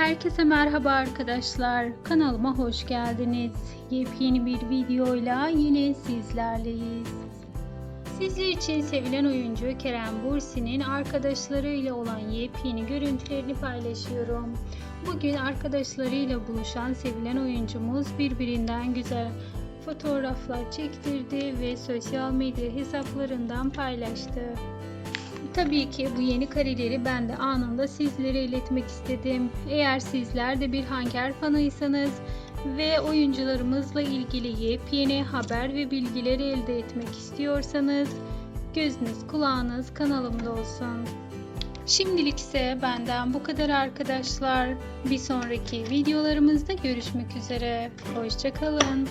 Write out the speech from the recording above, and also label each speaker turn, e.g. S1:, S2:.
S1: Herkese merhaba arkadaşlar. Kanalıma hoş geldiniz. Yepyeni bir videoyla yine sizlerleyiz. Sizler için sevilen oyuncu Kerem Bursi'nin arkadaşlarıyla olan yepyeni görüntülerini paylaşıyorum. Bugün arkadaşlarıyla buluşan sevilen oyuncumuz birbirinden güzel fotoğraflar çektirdi ve sosyal medya hesaplarından paylaştı. Tabii ki bu yeni kareleri ben de anında sizlere iletmek istedim. Eğer sizler de bir Hanker fanıysanız ve oyuncularımızla ilgili yepyeni haber ve bilgileri elde etmek istiyorsanız gözünüz kulağınız kanalımda olsun. Şimdilik ise benden bu kadar arkadaşlar. Bir sonraki videolarımızda görüşmek üzere. Hoşçakalın.